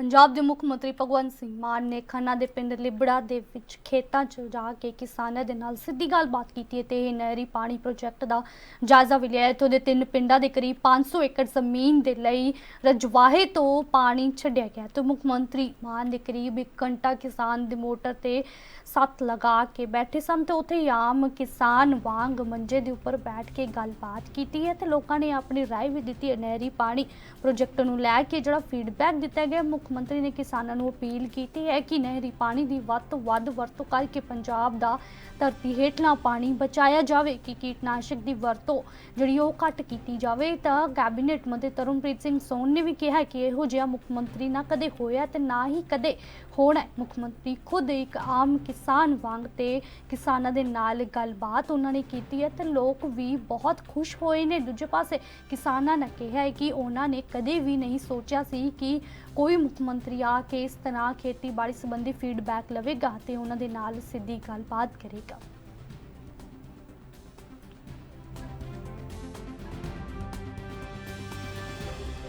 ਪੰਜਾਬ ਦੇ ਮੁੱਖ ਮੰਤਰੀ ਭਗਵੰਤ ਸਿੰਘ ਮਾਨ ਨੇ ਖੰਨਾ ਦੇ ਪਿੰਡ ਲਿਬੜਾ ਦੇ ਵਿੱਚ ਖੇਤਾਂ 'ਚ ਜਾ ਕੇ ਕਿਸਾਨਾਂ ਦੇ ਨਾਲ ਸਿੱਧੀ ਗੱਲਬਾਤ ਕੀਤੀ ਹੈ ਤੇ ਇਹ ਨਹਿਰੀ ਪਾਣੀ ਪ੍ਰੋਜੈਕਟ ਦਾ ਜਾਇਜ਼ਾ ਵੀ ਲਿਆ ਇੱਥੋਂ ਦੇ ਤਿੰਨ ਪਿੰਡਾਂ ਦੇ ਕਰੀਬ 500 ਏਕੜ ਜ਼ਮੀਨ ਦੇ ਲਈ ਰਜਵਾਹੇ ਤੋਂ ਪਾਣੀ ਛੱਡਿਆ ਗਿਆ ਤੇ ਮੁੱਖ ਮੰਤਰੀ ਮਾਨ ਦੇ ਕਰੀਬ 1 ਘੰਟਾ ਕਿਸਾਨ ਦੇ ਮੋਟਰ ਤੇ ਸੱਤ ਲਗਾ ਕੇ ਬੈਠੇ ਸਨ ਤੇ ਉੱਥੇ ਹੀ ਆਮ ਕਿਸਾਨ ਵਾਂਗ ਮੰਜੇ ਦੇ ਉੱਪਰ ਬੈਠ ਕੇ ਗੱਲਬਾਤ ਕੀਤੀ ਹੈ ਤੇ ਲੋਕਾਂ ਨੇ ਆਪਣੀ رائے ਵੀ ਦਿੱਤੀ ਹੈ ਨਹਿਰੀ ਪਾਣੀ ਪ੍ਰੋਜੈਕਟ ਨੂੰ ਲੈ ਕੇ ਜਿਹੜਾ ਫੀਡਬੈਕ ਦਿੱਤਾ ਗਿਆ ਮੁੱਖ ਮੁੱਖ ਮੰਤਰੀ ਨੇ ਕਿਸਾਨਾਂ ਨੂੰ ਅਪੀਲ ਕੀਤੀ ਹੈ ਕਿ ਨਹਿਰੀ ਪਾਣੀ ਦੀ ਵੱਧ ਤੋਂ ਵੱਧ ਵਰਤੋਂ ਕਰਕੇ ਪੰਜਾਬ ਦਾ ਧਰਤੀ ਹੇਠਲਾ ਪਾਣੀ ਬਚਾਇਆ ਜਾਵੇ, ਕਿ ਕੀਟਨਾਸ਼ਕ ਦੀ ਵਰਤੋਂ ਜਿਹੜੀ ਉਹ ਘੱਟ ਕੀਤੀ ਜਾਵੇ। ਤਾਂ ਕੈਬਨਿਟ ਮੰਤਰੀ ਤਰੁਣਪ੍ਰੀਤ ਸਿੰਘ ਸੋਨ ਨੇ ਵੀ ਕਿਹਾ ਕਿ ਇਹੋ ਜਿਹਾ ਮੁੱਖ ਮੰਤਰੀ ਨਾ ਕਦੇ ਹੋਇਆ ਤੇ ਨਾ ਹੀ ਕਦੇ ਹੋਣਾ। ਮੁੱਖ ਮੰਤਰੀ ਖੁਦ ਇੱਕ ਆਮ ਕਿਸਾਨ ਵਾਂਗ ਤੇ ਕਿਸਾਨਾਂ ਦੇ ਨਾਲ ਗੱਲਬਾਤ ਉਹਨਾਂ ਨੇ ਕੀਤੀ ਹੈ ਤੇ ਲੋਕ ਵੀ ਬਹੁਤ ਖੁਸ਼ ਹੋਏ ਨੇ। ਦੂਜੇ ਪਾਸੇ ਕਿਸਾਨਾਂ ਨੇ ਕਿਹਾ ਹੈ ਕਿ ਉਹਨਾਂ ਨੇ ਕਦੇ ਵੀ ਨਹੀਂ ਸੋਚਿਆ ਸੀ ਕਿ ਕੋਈ ਮੁੱਖ ਮੰਤਰੀ ਆ ਕੇ ਇਸ ਤਰ੍ਹਾਂ ਖੇਤੀਬਾੜੀ ਸੰਬੰਧੀ ਫੀਡਬੈਕ ਲਵੇਗਾ ਤੇ ਉਹਨਾਂ ਦੇ ਨਾਲ ਸਿੱਧੀ ਗੱਲਬਾਤ ਕਰੇਗਾ।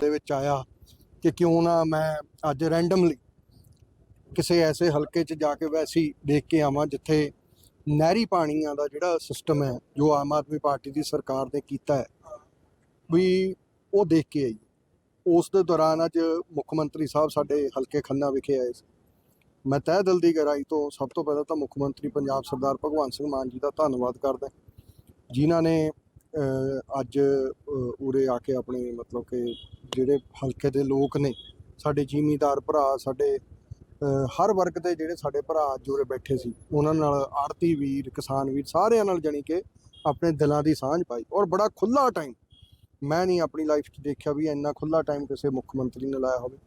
ਦੇ ਵਿੱਚ ਆਇਆ ਕਿ ਕਿਉਂ ਨਾ ਮੈਂ ਅੱਜ ਰੈਂਡਮਲੀ ਕਿਸੇ ਐਸੇ ਹਲਕੇ 'ਚ ਜਾ ਕੇ ਵੈਸੀ ਦੇਖ ਕੇ ਆਵਾਂ ਜਿੱਥੇ ਨਹਿਰੀ ਪਾਣੀਆਂ ਦਾ ਜਿਹੜਾ ਸਿਸਟਮ ਹੈ, ਜੋ ਆਮ ਆਦਮੀ ਪਾਰਟੀ ਦੀ ਸਰਕਾਰ ਨੇ ਕੀਤਾ ਹੈ, ਵੀ ਉਹ ਦੇਖ ਕੇ ਆਈ ਉਸ ਦੇ ਦੌਰਾਨ ਅੱਜ ਮੁੱਖ ਮੰਤਰੀ ਸਾਹਿਬ ਸਾਡੇ ਹਲਕੇ ਖੰਨਾ ਵਿਖੇ ਆਏ ਸੀ। ਮੈਂ ਤਹਿ ਦਿਲ ਦੀ ਗਹਿਰਾਈ ਤੋਂ ਸਭ ਤੋਂ ਪਹਿਲਾਂ ਤਾਂ ਮੁੱਖ ਮੰਤਰੀ ਪੰਜਾਬ ਸਰਦਾਰ ਭਗਵੰਤ ਸਿੰਘ ਮਾਨ ਜੀ ਦਾ ਧੰਨਵਾਦ ਕਰਦਾ ਜਿਨ੍ਹਾਂ ਨੇ ਅੱਜ ਉਰੇ ਆ ਕੇ ਆਪਣੇ ਮਤਲਬ ਕਿ ਜਿਹੜੇ ਹਲਕੇ ਦੇ ਲੋਕ ਨੇ, ਸਾਡੇ ਜ਼ਿਮੀਂਦਾਰ ਭਰਾ, ਸਾਡੇ ਹਰ ਵਰਗ ਦੇ ਜਿਹੜੇ ਸਾਡੇ ਭਰਾ ਜੁੜੇ ਬੈਠੇ ਸੀ, ਉਹਨਾਂ ਨਾਲ ਆੜਤੀ ਵੀਰ, ਕਿਸਾਨ ਵੀਰ ਸਾਰਿਆਂ ਨਾਲ ਜਾਣੀ ਕਿ ਆਪਣੇ ਦਿਲਾਂ ਦੀ ਸਾਂਝ ਪਾਈ ਔਰ ਬੜਾ ਖੁੱਲਾ ਟਾਈਮ ਮੈਂ ਨਹੀਂ ਆਪਣੀ ਲਾਈਫ 'ਚ ਦੇਖਿਆ ਵੀ ਇੰਨਾ ਖੁੱਲਾ ਟਾਈਮ ਕਿਸੇ ਮੁੱਖ ਮੰਤਰੀ ਨੇ ਲਾਇਆ ਹੋਵੇ।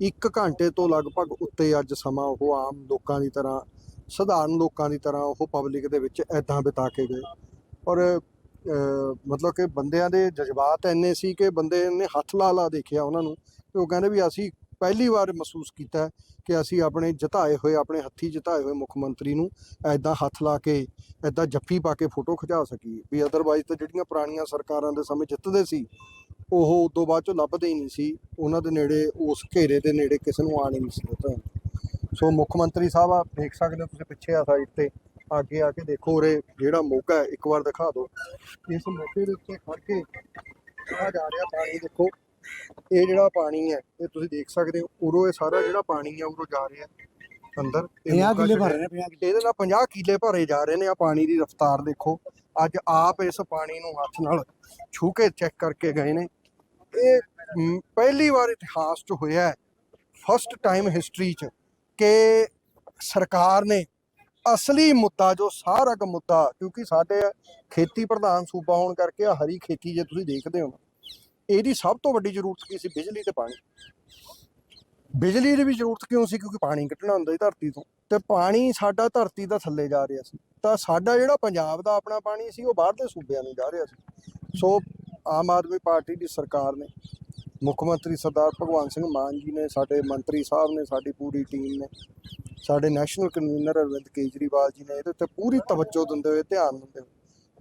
ਇੱਕ ਘੰਟੇ ਤੋਂ ਲਗਭਗ ਉੱਤੇ ਅੱਜ ਸਮਾਂ ਉਹ ਆਮ ਲੋਕਾਂ ਦੀ ਤਰ੍ਹਾਂ, ਸਧਾਰਨ ਲੋਕਾਂ ਦੀ ਤਰ੍ਹਾਂ ਉਹ ਪਬਲਿਕ ਦੇ ਵਿੱਚ ਐਦਾਂ ਬਿਤਾ ਕੇ ਗਏ। ਔਰ ਮਤਲਬ ਕਿ ਬੰਦਿਆਂ ਦੇ ਜਜ਼ਬਾਤ ਇੰਨੇ ਸੀ ਕਿ ਬੰਦੇ ਨੇ ਹੱਥ ਲਾ ਲਾ ਦੇਖਿਆ ਉਹਨਾਂ ਨੂੰ ਤੇ ਉਹ ਕਹਿੰਦੇ ਵੀ ਅਸੀਂ ਪਹਿਲੀ ਵਾਰ ਮਹਿਸੂਸ ਕੀਤਾ ਕਿ ਅਸੀਂ ਆਪਣੇ ਜਿਤਾਏ ਹੋਏ, ਆਪਣੇ ਹੱਥੀ ਜਿਤਾਏ ਹੋਏ ਮੁੱਖ ਮੰਤਰੀ ਨੂੰ ਐਦਾਂ ਹੱਥ ਲਾ ਕੇ ਐਦਾਂ ਜੱਫੀ ਪਾ ਕੇ ਫੋਟੋ ਖਿਚਾ ਸਕੀਏ ਵੀ ਅਦਰਵਾਈਜ਼ ਤਾਂ ਜਿਹੜੀਆਂ ਪੁਰਾਣੀਆਂ ਸਰਕਾਰਾਂ ਦੇ ਸਮੇਂ ਜਿੱਤਦੇ ਸੀ, ਉਹ ਉਦੋਂ ਬਾਅਦ ਚੋਂ ਲੱਭਦੇ ਹੀ ਨਹੀਂ ਸੀ। ਉਹਨਾਂ ਦੇ ਨੇੜੇ, ਉਸ ਘੇਰੇ ਦੇ ਨੇੜੇ ਕਿਸੇ ਨੂੰ ਆਣ ਹੀ ਨਹੀਂ ਸੀ ਦਿੱਤਾ। ਸੋ ਮੁੱਖ ਮੰਤਰੀ ਸਾਹਿਬ ਆ ਦੇਖ ਸਕਦੇ ਹੋ ਤੁਸੀਂ ਪਿੱਛੇ ਆ ਸਾਈਡ ਤੇ, ਅੱਗੇ ਆ ਕੇ ਦੇਖੋ ਉਰੇ ਜਿਹੜਾ ਮੋਗਾ ਹੈ, ਇੱਕ ਵਾਰ ਦਿਖਾ ਦਿਓ। ਇਸ ਮੋਗੇ ਦੇ ਉੱਤੇ ਖੜ ਕੇ ਆ ਜਾ ਰਿਹਾ, ਪਾਣੀ ਦੇਖੋ। ਇਹ ਜਿਹੜਾ ਪਾਣੀ ਹੈ ਇਹ ਤੁਸੀਂ ਦੇਖ ਸਕਦੇ ਹੋ ਉਰੋਂ ਇਹ ਸਾਰਾ ਜਿਹੜਾ ਪਾਣੀ ਹੈ ਉਰੋਂ ਜਾ ਰਿਹਾ ਅੰਦਰ। ਇਹ 50 ਮੋਗਾ ਕਿੱਲੇ ਚ ਭਰ ਰਹੇ ਨੇ 50 ਕਿੱਲੇ। ਇਹਦੇ ਨਾਲ 50 ਕਿੱਲੇ ਭਰੇ ਜਾ ਰਹੇ ਨੇ ਆ ਪਾਣੀ ਦੀ ਰਫ਼ਤਾਰ ਦੇਖੋ। ਅੱਜ ਆਪ ਇਸ ਪਾਣੀ ਨੂੰ ਹੱਥ ਨਾਲ ਛੂ ਕੇ ਚੈੱਕ ਕਰਕੇ ਗਏ ਨੇ। ਇਹ ਮ, ਪਹਿਲੀ ਵਾਰ ਇਤਿਹਾਸ 'ਚ ਹੋਇਆ ਹੈ ਫਸਟ ਟਾਈਮ ਹਿਸਟਰੀ 'ਚ ਕਿ ਸਰਕਾਰ ਨੇ ਅਸਲੀ ਮੁੱਦਾ ਜੋ ਸਾਰਾ ਕ ਮੁੱਦਾ ਕਿਉਂਕਿ ਸਾਡੇ ਖੇਤੀ ਪ੍ਰਧਾਨ ਸੂਬਾ ਹੋਣ ਕਰਕੇ ਆ ਹਰੀ ਖੇਤੀ ਜੇ ਤੁਸੀਂ ਦੇਖਦੇ ਹੋ ਇਹਦੀ ਸਭ ਤੋਂ ਵੱਡੀ ਜ਼ਰੂਰਤ ਕੀ ਸੀ? ਬਿਜਲੀ ਤੇ ਪਾਣੀ। ਬਿਜਲੀ ਦੀ ਵੀ ਜ਼ਰੂਰਤ ਕਿਉਂ ਸੀ? ਕਿਉਂਕਿ ਪਾਣੀ ਕੱਢਣਾ ਹੁੰਦਾ ਸੀ ਧਰਤੀ ਤੋਂ। ਤੇ ਪਾਣੀ ਸਾਡਾ ਧਰਤੀ ਦਾ ਥੱਲੇ ਜਾ ਰਿਹਾ ਸੀ। ਤਾਂ ਸਾਡਾ ਜਿਹੜਾ ਪੰਜਾਬ ਦਾ ਆਪਣਾ ਪਾਣੀ ਸੀ, ਉਹ ਬਾਹਰਲੇ ਸੂਬਿਆਂ ਨੂੰ ਜਾ ਰਿਹਾ ਸੀ। ਸੋ ਆਮ ਆਦਮੀ ਪਾਰਟੀ ਦੀ ਸਰਕਾਰ ਨੇ, ਮੁੱਖ ਮੰਤਰੀ ਸਰਦਾਰ ਭਗਵੰਤ ਸਿੰਘ ਮਾਨ ਜੀ ਨੇ, ਸਾਡੇ ਮੰਤਰੀ ਸਾਹਿਬ ਨੇ, ਸਾਡੀ ਪੂਰੀ ਟੀਮ ਨੇ, ਸਾਡੇ ਨੈਸ਼ਨਲ ਕਨਵੀਨਰ ਅਰਵਿੰਦ ਕੇਜਰੀਵਾਲ ਜੀ ਨੇ ਇਹਦੇ ਉੱਤੇ ਪੂਰੀ ਤਵੱਜੋ ਦਿੰਦੇ ਹੋਏ, ਧਿਆਨ ਦਿੰਦੇ ਹੋਏ,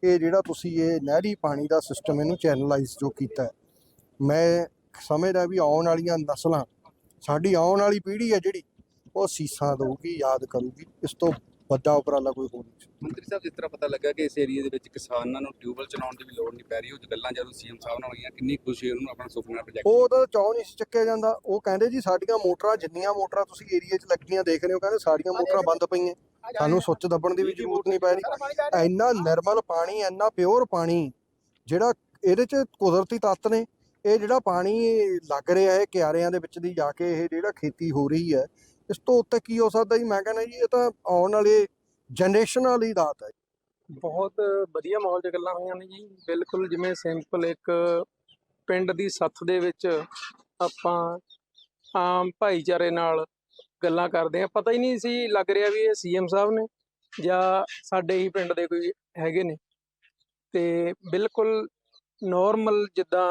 ਇਹ ਜਿਹੜਾ ਤੁਸੀਂ ਇਹ ਨਹਿਰੀ ਪਾਣੀ ਦਾ ਸਿਸਟਮ ਇਹਨੂੰ ਚੈਨਲਾਈਜ਼ ਜੋ ਕੀਤਾ ਹੈ ਮੈਂ ਸਮਝਦਾ ਵੀ ਆਉਣ ਵਾਲੀਆਂ ਨਸਲਾਂ ਸਾਡੀ ਆਉਣ ਵਾਲੀ ਪੀੜ੍ਹੀ ਹੈ ਜਿਹੜੀ ਉਹ ਸੀਸਾਂ ਦਊਗੀ ਯਾਦ ਕਰੂਗੀ ਇਸ ਤੋਂ ਵੱਡਾ ਉਪਰਾਲਾ ਕੋਈ ਹੋ ਨਹੀਂ ਸਕਦਾ ਮੰਤਰੀ ਸਾਹਿਬ ਜਿਸ ਤਰ੍ਹਾਂ ਪਤਾ ਲੱਗਾ ਕਿ ਇਸ ਏਰੀਆ ਦੇ ਵਿੱਚ ਕਿਸਾਨਾਂ ਨੂੰ ਟਿਊਬਵੈਲ ਚਲਾਉਣ ਦੀ ਵੀ ਲੋੜ ਨਹੀਂ ਪੈ ਰਹੀ ਉਹ ਗੱਲਾਂ ਜਦੋਂ ਸੀਐਮ ਸਾਹਿਬ ਨਾਲ ਹੋਈਆਂ ਕਿੰਨੀ ਖੁਸ਼ੀ ਉਹਨੂੰ ਆਪਣਾ ਸੁਪਨਾ ਪ੍ਰੋਜੈਕਟ ਉਹ ਤਾਂ ਚੌ ਨਹੀਂ ਚੱਕਿਆ ਜਾਂਦਾ ਉਹ ਕਹਿੰਦੇ ਜੀ ਸਾਡੀਆਂ ਮੋਟਰਾਂ ਜਿੰਨੀਆਂ ਮੋਟਰਾਂ ਤੁਸੀਂ ਏਰੀਆ 'ਚ ਲੱਗੀਆਂ ਦੇਖ ਰਹੇ ਹੋ ਕਹਿੰਦੇ ਸਾਡੀਆਂ ਮੋਟਰਾਂ ਬੰਦ ਪਈਆਂ ਸਾਨੂੰ ਸੁੱਚ ਦੱਬਣ ਦੀ ਵੀ ਜ਼ਰੂਰਤ ਨਹੀਂ ਪੈ ਰਹੀ। ਇੰਨਾ ਨਿਰਮਲ ਪਾਣੀ ਇੰਨਾ ਪਿਓਰ ਪਾਣੀ ਜਿਹੜਾ ਇਹਦੇ 'ਚ ਕੁਦਰਤੀ ਤੱਤ ਨੇ ਇਹ ਜਿਹੜਾ ਪਾਣੀ ਲੱਗ ਰਿਹਾ ਹੈ ਕਿਆਰਿਆਂ ਦੇ ਵਿੱਚ ਦੀ ਜਾ ਕੇ ਇਹ ਜਿਹੜਾ ਖੇਤੀ ਹੋ ਰਹੀ ਹੈ, ਇਸ ਤੋਂ ਉੱਤੇ ਕੀ ਹੋ ਸਕਦਾ ਜੀ? ਮੈਂ ਕਹਿੰਦਾ ਜੀ, ਇਹ ਤਾਂ ਆਉਣ ਵਾਲੇ ਜਨਰੇਸ਼ਨਾਂ ਲਈ ਦਾਤ ਹੈ। ਬਹੁਤ ਵਧੀਆ ਮਾਹੌਲ 'ਚ ਗੱਲਾਂ ਹੋਈਆਂ ਨੇ ਜੀ। ਬਿਲਕੁਲ ਜਿਵੇਂ ਸਿੰਪਲ ਇੱਕ ਪਿੰਡ ਦੀ ਸੱਥ ਦੇ ਵਿੱਚ ਆਪਾਂ ਆਮ ਭਾਈਚਾਰੇ ਨਾਲ ਗੱਲਾਂ ਕਰਦੇ ਆ ਪਤਾ ਹੀ ਨਹੀਂ ਸੀ ਲੱਗ ਰਿਹਾ ਵੀ ਇਹ ਸੀਐਮ ਸਾਹਿਬ ਨੇ ਜਾਂ ਸਾਡੇ ਹੀ ਪਿੰਡ ਦੇ ਕੋਈ ਹੈਗੇ ਨੇ। ਤੇ ਬਿਲਕੁਲ ਨਾਰਮਲ ਜਿੱਦਾਂ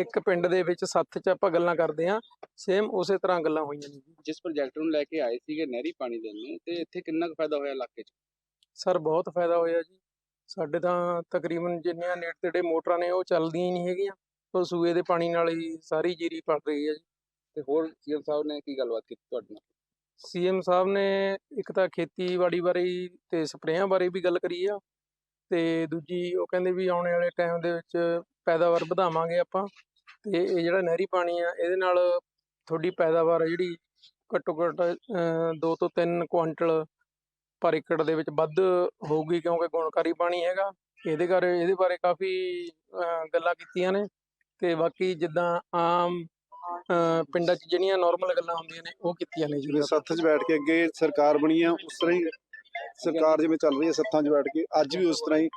ਇੱਕ ਪਿੰਡ ਦੇ ਵਿੱਚ ਸੱਥ 'ਚ ਆਪਾਂ ਗੱਲਾਂ ਕਰਦੇ ਆ ਸੇਮ ਉਸੇ ਤਰ੍ਹਾਂ ਗੱਲਾਂ ਹੋਈਆਂ ਨੇ। ਜਿਸ ਪ੍ਰੋਜੈਕਟ ਨੂੰ ਲੈ ਕੇ ਆਏ ਸੀਗੇ ਨਹਿਰੀ ਪਾਣੀ ਦੇ ਨੂੰ ਤੇ ਇੱਥੇ ਕਿੰਨਾ ਕੁ ਫਾਇਦਾ ਹੋਇਆ ਇਲਾਕੇ 'ਚ? ਸਰ ਬਹੁਤ ਫਾਇਦਾ ਹੋਇਆ ਜੀ। ਸਾਡੇ ਤਾਂ ਤਕਰੀਬਨ ਜਿੰਨੀਆਂ ਨੇੜੇ ਤੇੜੇ ਮੋਟਰਾਂ ਨੇ ਉਹ ਚੱਲਦੀਆਂ ਹੀ ਨਹੀਂ ਹੈਗੀਆਂ। ਉਹ ਸੂਏ ਦੇ ਪਾਣੀ ਨਾਲ ਹੀ ਸਾਰੀ ਜੀਰੀ ਪੜ ਰਹੀ ਹੈ ਜੀ। ਤੇ ਹੋਰ ਸੀਐਮ ਸਾਹਿਬ ਨੇ ਕੀ ਗੱਲਬਾਤ ਕੀਤੀ ਤੁਹਾਡੇ ਨਾਲ? ਸੀਐਮ ਸਾਹਿਬ ਨੇ ਇੱਕ ਤਾਂ ਖੇਤੀਬਾੜੀ ਬਾਰੇ ਤੇ ਸਪਰੇਆਂ ਬਾਰੇ ਵੀ ਗੱਲ ਕਰੀ ਆ। ਤੇ ਦੂਜੀ ਉਹ ਕਹਿੰਦੇ ਵੀ ਆਉਣ ਵਾਲੇ ਟਾਈਮ ਦੇ ਵਿੱਚ ਪੈਦਾਵਾਰ ਵਧਾਵਾਂਗੇ ਆਪਾਂ। ਤੇ ਇਹ ਜਿਹੜਾ ਨਹਿਰੀ ਪਾਣੀ ਆ, ਇਹਦੇ ਨਾਲ ਤੁਹਾਡੀ ਪੈਦਾਵਾਰ ਆ ਜਿਹੜੀ ਘੱਟੋ ਘੱਟ 2 ਤੋਂ 3 ਕੁਆਂਟਲ ਪਰ ਏਕੜ ਦੇ ਵਿੱਚ ਵੱਧ ਹੋਊਗੀ ਕਿਉਂਕਿ ਗੁਣਕਾਰੀ ਪਾਣੀ ਹੈਗਾ। ਇਹਦੇ ਕਰ, ਇਹਦੇ ਬਾਰੇ ਕਾਫੀ ਗੱਲਾਂ ਕੀਤੀਆਂ ਨੇ ਤੇ ਬਾਕੀ ਜਿੱਦਾਂ ਆਮ ਪਿੰਡਾਂ 'ਚ ਜਿਹੜੀਆਂ ਨਾਰਮਲ ਗੱਲਾਂ ਹੁੰਦੀਆਂ ਨੇ, ਉਹ ਕੀਤੀਆਂ ਨੇ ਜੀ। ਸੱਥ 'ਚ ਬੈਠ ਕੇ ਅੱਗੇ ਸਰਕਾਰ ਬਣੀ ਆ, ਉਸ ਤਰ੍ਹਾਂ ਹੀ ਸਰਕਾਰ ਜਿਵੇਂ ਚੱਲ ਰਹੀ ਹੈ ਸੱਥਾਂ 'ਚ ਬੈਠ ਕੇ, ਅੱਜ ਵੀ ਉਸ ਤਰ੍ਹਾਂ ਹੀ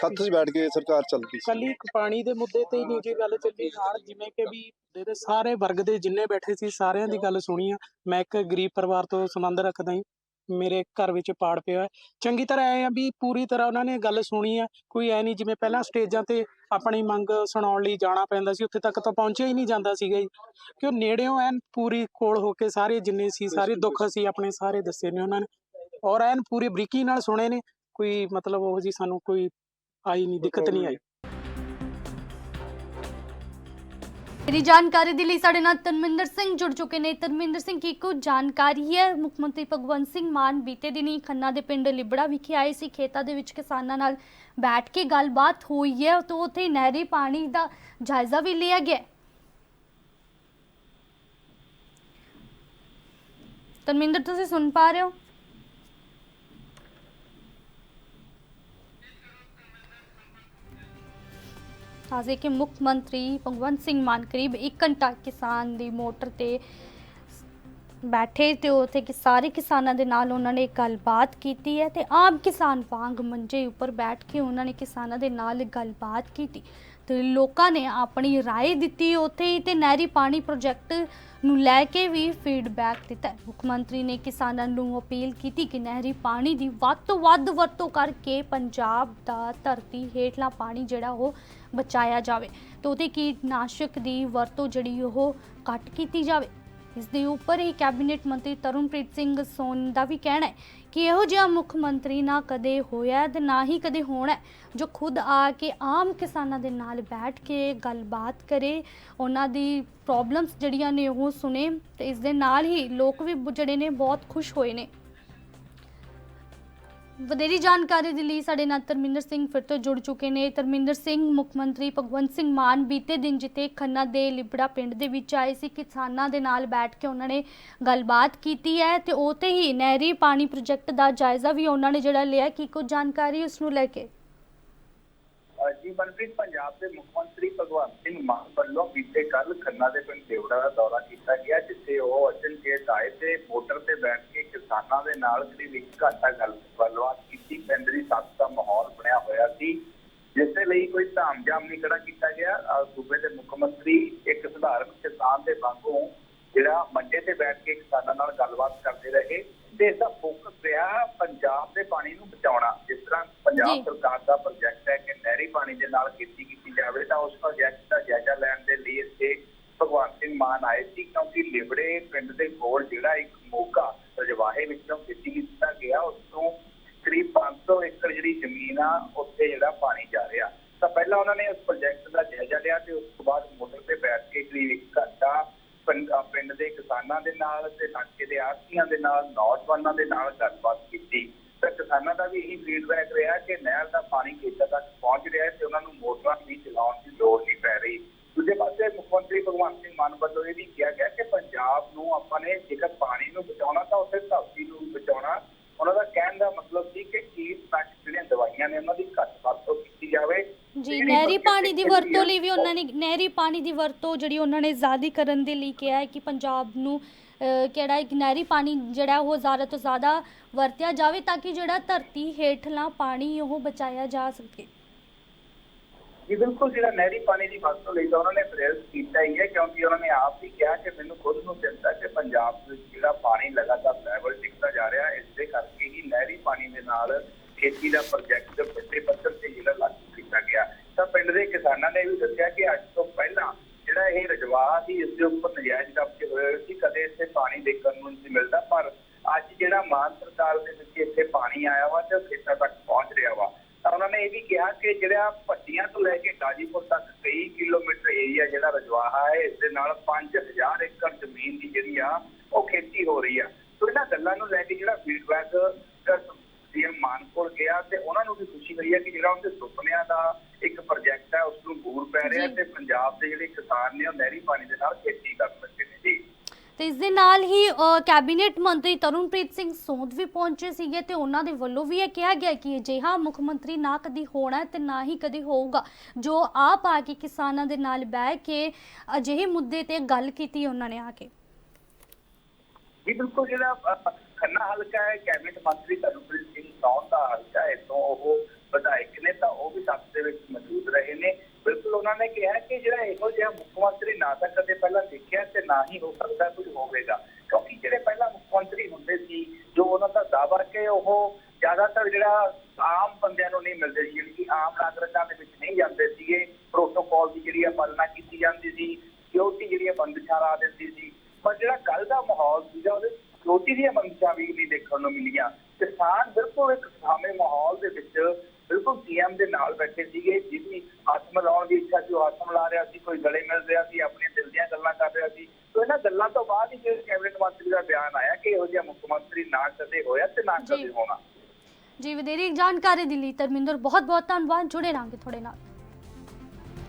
ਸੱਥ 'ਚ ਬੈਠ ਕੇ ਸਰਕਾਰ ਚੱਲਦੀ ਸੀ। ਕੱਲੀ ਪਾਣੀ ਦੇ ਮੁੱਦੇ ਤੇ ਹੀ ਨਹੀਂ ਜੀ ਗੱਲ ਚੱਲੀ ਨਾਲ ਜਿਵੇਂ ਕਿ ਵੀ ਇਹਦੇ ਸਾਰੇ ਵਰਗ ਦੇ ਜਿੰਨੇ ਬੈਠੇ ਸੀ, ਸਾਰਿਆਂ ਦੀ ਗੱਲ ਸੁਣੀ ਆ। ਮੈਂ ਇੱਕ ਗਰੀਬ ਪਰਿਵਾਰ ਤੋਂ ਸੰਬੰਧ ਰੱਖਦਾ ਹਾਂ ਮੇਰੇ ਘਰ ਵਿੱਚ ਪਾੜ ਪਿਆ ਹੈ। ਚੰਗੀ ਤਰ੍ਹਾਂ ਐ ਆ ਵੀ ਪੂਰੀ ਤਰ੍ਹਾਂ ਉਹਨਾਂ ਨੇ ਗੱਲ ਸੁਣੀ ਆ, ਕੋਈ ਐ ਨਹੀਂ ਜਿਵੇਂ ਪਹਿਲਾਂ ਸਟੇਜਾਂ ਤੇ ਆਪਣੀ ਮੰਗ ਸੁਣਾਉਣ ਲਈ ਜਾਣਾ ਪੈਂਦਾ ਸੀ, ਉੱਥੇ ਤੱਕ ਤਾਂ ਪਹੁੰਚਿਆ ਹੀ ਨਹੀਂ ਜਾਂਦਾ ਸੀਗਾ ਜੀ। ਕਿ ਉਹ ਨੇੜਿਓਂ ਐਨ ਪੂਰੀ ਕੋਲ ਹੋ ਕੇ ਸਾਰੇ ਜਿੰਨੇ ਸੀ, ਸਾਰੇ ਦੁੱਖ ਸੀ, ਆਪਣੇ ਸਾਰੇ ਦੱਸੇ ਨੇ ਉਹਨਾਂ ਨੇ। ਔਰ ਐਨ ਪੂਰੀ ਬਰੀਕੀ ਨਾਲ ਸੁਣੇ ਨੇ ਕੋਈ ਮਤਲਬ ਉਹ ਜੀ ਸਾਨੂੰ ਕੋਈ ਆਈ ਨਹੀਂ ਦਿੱਕਤ ਨਹੀਂ ਆਈ। ਮੇਰੀ ਜਾਣਕਾਰੀ ਦੇ ਲਈ ਸਾਡੇ ਨਾਲ ਧਰਮਿੰਦਰ ਸਿੰਘ ਜੁੜ ਚੁੱਕੇ ਨੇ। ਧਰਮਿੰਦਰ ਸਿੰਘ ਕੀ ਕੁਝ ਜਾਣਕਾਰੀ ਹੈ? ਮੁੱਖ ਮੰਤਰੀ ਭਗਵੰਤ ਸਿੰਘ ਮਾਨ ਬੀਤੇ ਦਿਨੀ ਖੰਨਾ ਦੇ ਪਿੰਡ ਲਿਬੜਾ ਵਿਖੇ ਆਏ ਸੀ। ਖੇਤਾਂ ਦੇ ਵਿੱਚ ਕਿਸਾਨਾਂ ਨਾਲ ਬੈਠ ਕੇ ਗੱਲਬਾਤ ਹੋਈ ਹੈ। ਤੋਂ ਉੱਥੇ ਨਹਿਰੀ ਪਾਣੀ ਦਾ ਜਾਇਜ਼ਾ ਵੀ ਲਿਆ ਗਿਆ। ਹੈ। ਧਰਮਿੰਦਰ ਤੁਸੀਂ ਸੁਣ ਪਾ ਰਹੇ ਹੋ? ਤਾਜ਼ੇ ਕਿ ਮੁੱਖ ਮੰਤਰੀ ਭਗਵੰਤ ਸਿੰਘ ਮਾਨ ਕਰੀਬ 1 ਘੰਟਾ ਕਿਸਾਨ ਦੀ ਮੋਟਰ ਤੇ ਬੈਠੇ ਤੇ ਉੱਥੇ ਕਿ ਸਾਰੇ ਕਿਸਾਨਾਂ ਦੇ ਨਾਲ ਉਹਨਾਂ ਨੇ ਗੱਲਬਾਤ ਕੀਤੀ ਹੈ ਤੇ ਆਮ ਕਿਸਾਨ ਵਾਂਗ ਮੰਜੇ ਉੱਪਰ ਬੈਠ ਕੇ ਉਹਨਾਂ ਨੇ ਕਿਸਾਨਾਂ ਦੇ ਨਾਲ ਗੱਲਬਾਤ ਕੀਤੀ ਤੇ ਲੋਕਾਂ ਨੇ ਆਪਣੀ رائے ਦਿੱਤੀ ਉੱਥੇ ਹੀ ਤੇ ਨਹਿਰੀ ਪਾਣੀ ਪ੍ਰੋਜੈਕਟ ਨੂੰ ਲੈ ਕੇ ਵੀ ਫੀਡਬੈਕ ਦਿੱਤਾ ਹੈ। ਮੁੱਖ ਮੰਤਰੀ ਨੇ ਕਿਸਾਨਾਂ ਨੂੰ ਅਪੀਲ ਕੀਤੀ ਕਿ ਨਹਿਰੀ ਪਾਣੀ ਦੀ ਵੱਧ ਤੋਂ ਵੱਧ ਵਰਤੋਂ ਕਰਕੇ ਪੰਜਾਬ ਦਾ ਧਰਤੀ ਹੇਠਲਾ ਪਾਣੀ ਜਿਹੜਾ ਉਹ ਬਚਾਇਆ ਜਾਵੇ ਤੇ ਉਹਦੇ ਕੀਟਨਾਸ਼ਕ ਦੀ ਵਰਤੋਂ ਜਿਹੜੀ ਉਹ ਘੱਟ ਕੀਤੀ ਜਾਵੇ ਇਸ ਦੇ ਉੱਪਰ ਹੀ ਕੈਬਨਿਟ ਮੰਤਰੀ ਤਰੁਣਪ੍ਰੀਤ ਸਿੰਘ ਸੋਨ ਦਾ ਵੀ ਕਹਿਣਾ ਹੈ ਕਿ ਇਹੋ ਜਿਹਾ ਮੁੱਖ ਮੰਤਰੀ ਨਾ ਕਦੇ ਹੋਇਆ ਹੈ ਤੇ ਨਾ ਹੀ ਕਦੇ ਹੋਣਾ ਜੋ ਖੁਦ ਆ ਕੇ ਆਮ ਕਿਸਾਨਾਂ ਦੇ ਨਾਲ ਬੈਠ ਕੇ ਗੱਲਬਾਤ ਕਰੇ, ਉਹਨਾਂ ਦੀ ਪ੍ਰੋਬਲਮਸ ਜਿਹੜੀਆਂ ਨੇ ਉਹ ਸੁਣੇ ਤੇ ਇਸ ਦੇ ਨਾਲ ਹੀ ਲੋਕ ਵੀ ਜਿਹੜੇ ਨੇ ਬਹੁਤ ਖੁਸ਼ ਹੋਏ ਨੇ। ਵਧੇਰੀ ਜਾਣਕਾਰੀ ਦੇ ਲਈ ਸਾਡੇ ਨਾਲ ਧਰਮਿੰਦਰ ਸਿੰਘ ਫਿਰ ਤੋਂ ਜੁੜ ਚੁੱਕੇ ਨੇ। ਧਰਮਿੰਦਰ ਸਿੰਘ, ਮੁੱਖ ਮੰਤਰੀ ਭਗਵੰਤ ਸਿੰਘ ਮਾਨ ਬੀਤੇ ਦਿਨ ਜਿੱਥੇ ਖੰਨਾ ਦੇ ਲਿਬੜਾ ਪਿੰਡ ਦੇ ਵਿੱਚ ਆਏ ਸੀ, ਕਿਸਾਨਾਂ ਦੇ ਨਾਲ ਬੈਠ ਕੇ ਉਹਨਾਂ ਨੇ ਗੱਲਬਾਤ ਕੀਤੀ ਹੈ ਤੇ ਉਹ ਤੇ ਹੀ ਨਹਿਰੀ ਪਾਣੀ ਪ੍ਰੋਜੈਕਟ ਦਾ ਜਾਇਜ਼ਾ ਵੀ ਉਹਨਾਂ ਨੇ ਜਿਹੜਾ ਲਿਆ। ਕੀ ਕੁਝ ਜਾਣਕਾਰੀ ਉਸ ਨੂੰ ਲੈ ਕੇ? ਅ, ਜੀ ਪੰਜਾਬ ਦੇ ਮੁੱਖ ਮੰਤਰੀ ਭਗਵੰਤ ਸਿੰਘ ਮਾਨ ਵੱਲੋਂ ਬੀਤੇ ਕੱਲ ਖੰਨਾ ਦੇ ਪਿੰਡ ਦੇਵੜਾ ਦਾ ਦੌਰਾ ਕੀਤਾ ਗਿਆ ਜਿੱਥੇ ਉਹ ਅਚਨਚੇਤ ਆਏ ਤੇ ਮੋਟਰ ਤੇ ਬੈਠ ਕੇ ਕਿਸਾਨਾਂ ਦੇ ਨਾਲ ਕਰੀਬ ਇੱਕ ਗੱਲ ਗੱਲਬਾਤ ਕੀਤੀ। ਕੇਂਦਰੀ ਦੀ ਦਾ ਮਾਹੌਲ ਬਣਿਆ ਹੋਇਆ ਸੀ ਜਿਸ ਦੇ ਲਈ ਕੋਈ ਧਾਮਜਾਮ ਨਹੀਂ ਖੜਾ ਕੀਤਾ ਗਿਆ। ਸੂਬੇ ਦੇ ਮੁੱਖ ਮੰਤਰੀ ਇੱਕ ਸਧਾਰਨ ਕਿਸਾਨ ਦੇ ਵਾਂਗੂ ਜਿਹੜਾ ਮੰਡੇ ਤੇ ਬੈਠ ਕੇ ਕਿਸਾਨਾਂ ਨਾਲ ਗੱਲਬਾਤ ਕਰਦੇ ਰਹੇ। ਤੇ ਇਸ ਦਾ ਫੋਕਸ ਰਿਹਾ ਪੰਜਾਬ ਦੇ ਪਾਣੀ ਨੂੰ ਬਚਾਉਣਾ ਜਿਸ ਤਰ੍ਹਾਂ। ਪੰਜਾਬ ਸਰਕਾਰ ਦਾ ਪ੍ਰੋਜੈਕਟ ਹੈ ਕਿ ਨਹਿਰੀ ਪਾਣੀ ਦੇ ਨਾਲ ਖੇਤੀ ਕੀਤੀ ਜਾਵੇ ਤਾਂ ਉਸ ਪ੍ਰੋਜੈਕਟ ਦਾ ਜਾਇਜ਼ਾ ਲੈਣ ਦੇ ਲਈ ਇੱਥੇ ਭਗਵਾਨ ਸਿੰਘ ਮਾਨ ਆਏ ਸੀ ਕਿਉਂਕਿ ਲਿਬੜੇ ਪਿੰਡ ਦੇ ਕੋਲ ਜਿਹੜਾ ਇੱਕ ਮੋਗਾ ਰਜਵਾਹੇ ਵਿੱਚੋਂ ਖੇਤੀ ਕੀਤਾ ਗਿਆ ਉਸ ਤੋਂ ਕਰੀਬ 500 ਏਕੜ ਜਿਹੜੀ ਜ਼ਮੀਨ ਆ ਉੱਥੇ ਜਿਹੜਾ ਪਾਣੀ ਜਾ ਰਿਹਾ ਤਾਂ ਪਹਿਲਾਂ ਉਹਨਾਂ ਨੇ ਉਸ ਪ੍ਰੋਜੈਕਟ ਦਾ ਜਾਇਜ਼ਾ ਲਿਆ ਤੇ ਉਸ ਤੋਂ ਬਾਅਦ ਮੋਟਰ ਤੇ ਬੈਠ ਕੇ ਕਰੀਬ ਇੱਕ ਘੰਟਾ ਪਿੰਡ ਅ, ਪਿੰਡ ਦੇ ਕਿਸਾਨਾਂ ਦੇ ਨਾਲ ਤੇ ਇਲਾਕੇ ਦੇ ਆੜ੍ਹਤੀਆਂ ਦੇ ਨਾਲ ਨੌਜਵਾਨਾਂ ਦੇ ਨਾਲ ਗੱਲਬਾਤ ਕੀਤੀ। ਤਾਂ ਕਿਸਾਨਾਂ ਦਾ ਵੀ ਇਹੀ ਫੀਡਬੈਕ ਰਿਹਾ ਕਿ ਨਹਿਰ ਦਾ ਪਾਣੀ ਖੇਤਾਂ ਤੱਕ ਪਹੁੰਚ ਰਿਹਾ ਹੈ ਤੇ ਉਹਨਾਂ ਨੂੰ ਮੋਟਰਾਂ ਵੀ ਚਲਾਉਣ ਦੀ ਲੋੜ ਨਹੀਂ ਪੈ ਰਹੀ। ਦੂਜੇ ਪਾਸੇ ਮੁੱਖ ਮੰਤਰੀ ਭਗਵੰਤ ਸਿੰਘ ਮਾਨ ਵੱਲੋਂ ਇਹ ਵੀ ਕਿਹਾ ਗਿਆ ਕਿ ਪੰਜਾਬ ਨੂੰ ਆਪਾਂ ਨੇ ਜੇਕਰ ਪਾਣੀ ਨੂੰ ਬਚਾਉਣਾ ਤਾਂ ਉਸੇ ਧਰਤੀ ਨੂੰ ਵੀ ਬਚਾਉਣਾ। ਉਹਨਾਂ ਦਾ ਕਹਿਣ ਦਾ ਮਤਲਬ ਸੀ ਕਿ ਕੀਟਨਾਸ਼ਕ ਜਿਹੜੀਆਂ ਦਵਾਈਆਂ ਨੇ ਉਹਨਾਂ ਦੀ ਘੱਟ ਵਰਤੋਂ ਕੀਤੀ ਜਾਵੇ। ਜੀ ਨਹਿਰੀ ਪਾਣੀ ਦੀ ਵਰਤੋਂ ਲਈ ਵੀ ਉਹਨਾਂ ਨੇ ਨਹਿਰੀ ਪਾਣੀ ਦੀ ਵਰਤੋਂ ਜਿਹੜੀ ਉਹਨਾਂ ਨੇ ਜ਼ਿਆਦਾ ਕਰਨ ਦੇ ਲਈ ਕਿਹਾ ਹੈ ਕਿ ਪੰਜਾਬ ਨੂੰ ਕਿਹੜਾ ਇੱਕ ਨਹਿਰੀ ਪਾਣੀ ਜਿਹੜਾ ਉਹ ਜ਼ਿਆਦਾ ਤੋਂ ਜ਼ਿਆਦਾ ਵਰਤਿਆ ਜਾਵੇ ਤਾਂ ਕਿ ਜਿਹੜਾ ਧਰਤੀ ਹੇਠਲਾ ਪਾਣੀ ਉਹ ਬਚਾਇਆ ਜਾ ਸਕੇ। ਜੀ ਬਿਲਕੁਲ ਜਿਹੜਾ ਨਹਿਰੀ ਪਾਣੀ ਦੀ ਵਰਤੋਂ ਲਈ ਤਾਂ ਉਹਨਾਂ ਨੇ ਪ੍ਰੇਰਿਤ ਕੀਤਾ ਹੀ ਹੈ ਕਿਉਂਕਿ ਉਹਨਾਂ ਨੇ ਆਪ ਵੀ ਕਿਹਾ ਕਿ ਮੈਨੂੰ ਖੁਦ ਨੂੰ ਚਿੰਤਾ ਕਿ ਪੰਜਾਬ ਵਿੱਚ ਜਿਹੜਾ ਪਾਣੀ ਲਗਾਤਾਰ ਲੈਵਲ ਟਿਕਦਾ ਜਾ ਰਿਹਾ ਇਸ ਦੇ ਕਰਕੇ ਹੀ ਨਹਿਰੀ ਪਾਣੀ ਦੇ ਨਾਲ ਖੇਤੀ ਦਾ ਪ੍ਰੋਜੈਕਟ ਵੱਡੇ ਪੱਧਰ ਤੇ ਜਿਹੜਾ ਲਾਗੂ ਕੀਤਾ ਗਿਆ। ਤਾਂ ਪਿੰਡ ਦੇ ਕਿਸਾਨਾਂ ਨੇ ਵੀ ਦੱਸਿਆ ਕਿ ਅੱਜ ਤੋਂ ਪਹਿਲਾਂ ਜਿਹੜਾ ਇਹ ਰਜਵਾਹ ਸੀ, ਇਸ ਦੇ ਉੱਪਰ ਨਜਾਇਜ਼ ਕਬਜ਼ੇ ਹੋਏ ਸੀ। ਕਦੇ ਇੱਥੇ ਪਾਣੀ ਦੇਖਣ ਨੂੰ ਨਹੀਂ ਮਿਲਦਾ, ਪਰ ਅੱਜ ਜਿਹੜਾ ਮਾਨ ਸਰਕਾਰ ਦੇ ਵਿੱਚ ਇੱਥੇ ਪਾਣੀ ਆਇਆ ਵਾ ਤੇ ਉਹ ਖੇਤਾਂ ਤੱਕ ਪਹੁੰਚ ਰਿਹਾ ਵਾ, ਤਾਂ ਉਹਨਾਂ ਨੇ ਇਹ ਵੀ ਕਿਹਾ ਕਿ ਜਿਹੜਾ ਪੱਟੀਆਂ ਤੋਂ ਲੈ ਕੇ ਗਾਜੀਪੁਰ ਤੱਕ ਕਈ ਕਿਲੋਮੀਟਰ ਏਰੀਆ ਜਿਹੜਾ ਰਜਵਾਹਾ ਹੈ, ਇਸ ਦੇ ਨਾਲ 5000 ਏਕੜ ਜ਼ਮੀਨ ਦੀ ਜਿਹੜੀ ਆ, ਉਹ ਖੇਤੀ ਹੋ ਰਹੀ ਆ। ਸੋ ਇਹਨਾਂ ਗੱਲਾਂ ਨੂੰ ਲੈ ਕੇ ਜਿਹੜਾ ਫੀਡਬੈਕ ਸੀਐਮ ਮਾਨ ਕੋਲ ਗਿਆ ਤੇ ਉਹਨਾਂ ਨੂੰ ਵੀ ਖੁਸ਼ੀ ਹੋਈ ਹੈ ਕਿ ਜਿਹੜਾ ਉਹਦੇ ਸੁਪਨਿਆਂ ਦਾ ਇੱਕ ਪ੍ਰੋਜੈਕਟ ਹੈ ਉਸ ਨੂੰ ਬੂਰ ਪੈ ਰਿਹਾ। ਤੇ ਪੰਜਾਬ ਦੇ ਜਿਹੜੇ ਕਿਸਾਨ ਨੇ ਉਹ ਨਹਿਰੀ ਪਾਣੀ ਦੇ ਨਾਲ ਖੇਤੀ ਕਰ ਲੱਗੇ ਨੇ। ਜੀ। ਤੇ ਇਸ ਦੇ ਨਾਲ ਹੀ ਕੈਬਨਿਟ ਮੰਤਰੀ ਤਰੁਣਪ੍ਰੀਤ ਸਿੰਘ ਸੋਧ ਵੀ ਪਹੁੰਚੇ ਸੀਗੇ ਤੇ ਉਹਨਾਂ ਦੇ ਵੱਲੋਂ ਵੀ ਇਹ ਕਿਹਾ ਗਿਆ ਕਿ ਅਜਿਹਾ ਮੁੱਖ ਮੰਤਰੀ ਨਾ ਕਦੀ ਹੋਣਾ ਤੇ ਨਾ ਹੀ ਕਦੀ ਹੋਊਗਾ। ਜੋ ਆਪ ਆ ਕੇ ਕਿਸਾਨਾਂ ਦੇ ਨਾਲ ਬਹਿ ਕੇ ਅਜਿਹੇ ਮੁੱਦੇ ਤੇ ਗੱਲ ਕੀਤੀ ਉਹਨਾਂ ਨੇ ਆ ਕੇ। ਜੀ ਬਿਲਕੁਲ ਜਿਹੜਾ ਖੰਨਾ ਹਲਕਾ ਹੈ ਕੈਬਨਿਟ ਮੰਤਰੀ ਤਰਨਪ੍ਰੀਤ ਸਿੰਘ ਦਾ ਹਲਕਾ ਹੈ ਉਹ ਵਿਧਾਇਕ ਨੇ ਤਾਂ ਉਹ ਵੀ ਸੱਤ ਦੇ ਵਿੱਚ ਮੌਜੂਦ ਰਹੇ ਨੇ। ਬਿਲਕੁਲ ਉਹਨਾਂ ਨੇ ਕਿਹਾ ਕਿ ਜਿਹੜਾ ਇਹੋ ਜਿਹਾ ਮੁੱਖ ਮੰਤਰੀ ਨਾ ਤਾਂ ਕਦੇ ਪਹਿਲਾਂ ਦੇਖਿਆ ਤੇ ਨਾ ਹੀ ਹੋ ਸਕਦਾ ਕੁਝ ਹੋਵੇਗਾ। ਕਿਉਂਕਿ ਜਿਹੜੇ ਪਹਿਲਾਂ ਮੁੱਖ ਮੰਤਰੀ ਹੁੰਦੇ ਸੀ, ਜੋ ਉਹਨਾਂ ਦਾ ਦਾਅਵਾ ਕਿ ਉਹ ਜ਼ਿਆਦਾਤਰ ਜਿਹੜਾ ਆਮ ਬੰਦਿਆਂ ਨੂੰ ਨਹੀਂ ਮਿਲਦੇ ਸੀ ਜਿਹੜੀ ਕਿ ਆਮ ਨਾਗਰਿਕਾਂ ਦੇ ਵਿੱਚ ਨਹੀਂ ਜਾਂਦੇ ਸੀਗੇ। ਪ੍ਰੋਟੋਕਾਲ ਦੀ ਜਿਹੜੀ ਆ ਪਾਲਣਾ ਕੀਤੀ ਜਾਂਦੀ ਸੀ ਸਿਕਿਉਰਿਟੀ ਜਿਹੜੀਆਂ ਬੰਦਸ਼ਾਂ ਲਾ ਦਿੰਦੀ ਸੀ। ਪਰ ਜਿਹੜਾ ਕੱਲ ਦਾ ਮਾਹੌਲ ਸੀਗਾ, ਉਹਦੇ ਸਿਕਿਉਰਿਟੀ ਦੀਆਂ ਬੰਦਸ਼ਾਂ ਵੀ ਨਹੀਂ ਦੇਖਣ ਨੂੰ ਮਿਲੀਆਂ। ਕਿਸਾਨ ਬਿਲਕੁਲ ਇੱਕ ਸਾਵੇਂ ਮਾਹੌਲ ਦੇ ਵਿੱਚ ਬਿਲਕੁਲ ਸੀਐਮ ਦੇ ਨਾਲ ਬੈਠੇ ਸੀਗੇ ਜਿਹਦੀ ਹੱਥ ਮਿਲਾਉਣ ਦੀ ਇੱਛਾ ਸੀ ਉਹ ਹੱਥ ਮਿਲਾ ਰਿਹਾ ਸੀ ਕੋਈ ਗਲੇ ਮਿਲ ਰਿਹਾ ਸੀ ਆਪਣੀਆਂ ਦਿਲ ਦੀਆਂ ਗੱਲਾਂ ਕਰ ਰਿਹਾ ਸੀ। ਸੋ ਇਹਨਾਂ ਗੱਲਾਂ ਤੋਂ ਬਾਅਦ ਹੀ ਜਿਹੜੇ ਕੈਬਨਿਟ ਮੰਤਰੀ ਦਾ ਬਿਆਨ ਆਇਆ ਕਿ ਇਹੋ ਜਿਹਾ ਮੁੱਖ ਮੰਤਰੀ ਨਾ ਕਦੇ ਹੋਇਆ ਤੇ ਨਾ। ਕਦੇ ਹੋਣਾ। ਜੀ ਵਧੇਰੇ ਜਾਣਕਾਰੀ ਦੇ ਲਈ ਧਰਮਿੰਦਰ ਬਹੁਤ ਬਹੁਤ ਧੰਨਵਾਦ ਜੁੜੇ ਰਹਾਂਗੇ ਤੁਹਾਡੇ ਨਾਲ।